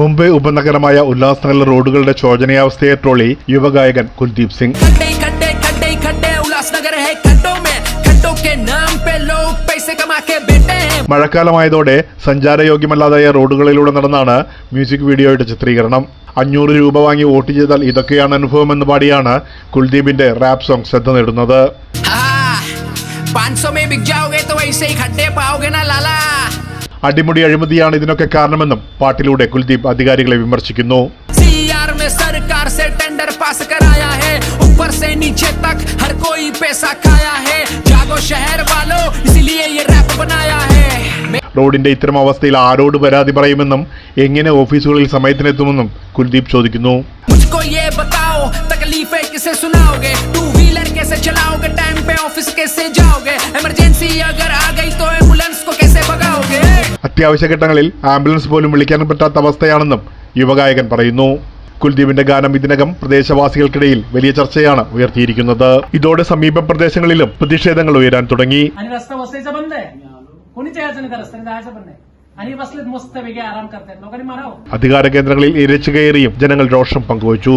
മുംബൈ ഉപനഗരമായ ഉല്ലാസ്നഗർ റോഡുകളുടെ ശോചനീയാവസ്ഥയെ ട്രോളി യുവഗായകൻ കുൽദീപ് സിംഗ്. മഴക്കാലമായതോടെ സഞ്ചാരയോഗ്യമല്ലാതായ റോഡുകളിലൂടെ നടന്നാണ് മ്യൂസിക് വീഡിയോയുടെ ചിത്രീകരണം. അഞ്ഞൂറ് രൂപ വാങ്ങി വോട്ട് ചെയ്താൽ ഇതൊക്കെയാണ് അനുഭവം എന്ന് പാടിയാണ് കുൽദീപിന്റെ റാപ്പ് സോങ് ശ്രദ്ധ നേടുന്നത്. പാൻസോ മേ ബിക് ജാവോഗേ തോ വൈസേ ഖട്ടേ പാവോഗേ ലാലാ അടിമുടി അഴിമതിയാണ് ഇതിനൊക്കെ കാരണമെന്നും പാട്ടിലൂടെ കുൽദീപ് അധികാരികളെ വിമർശിക്കുന്നു. റോഡിന്റെ ഇത്തരം അവസ്ഥയിൽ ആരോട് പരാതി പറയുമെന്നും എങ്ങനെ ഓഫീസുകളിൽ സമയത്തിനെത്തുമെന്നും കുൽദീപ് ചോദിക്കുന്നു. തക്ലീഫെ ഓഫീസ് കേസെ അത്യാവശ്യ ഘട്ടങ്ങളിൽ ആംബുലൻസ് പോലും വിളിക്കാൻ പറ്റാത്ത അവസ്ഥയാണെന്നും യുവഗായകൻ പറയുന്നു. കുൽദീപിന്റെ ഗാനം ഇതിനകം പ്രദേശവാസികൾക്കിടയിൽ വലിയ ചർച്ചയാണ് ഉയർത്തിയിരിക്കുന്നത്. ഇതോടെ സമീപ പ്രദേശങ്ങളിലും പ്രതിഷേധങ്ങൾ ഉയരാൻ തുടങ്ങി. അധികാര കേന്ദ്രങ്ങളിൽ ഇരച്ചു കയറിയും ജനങ്ങൾ രോഷം പങ്കുവച്ചു.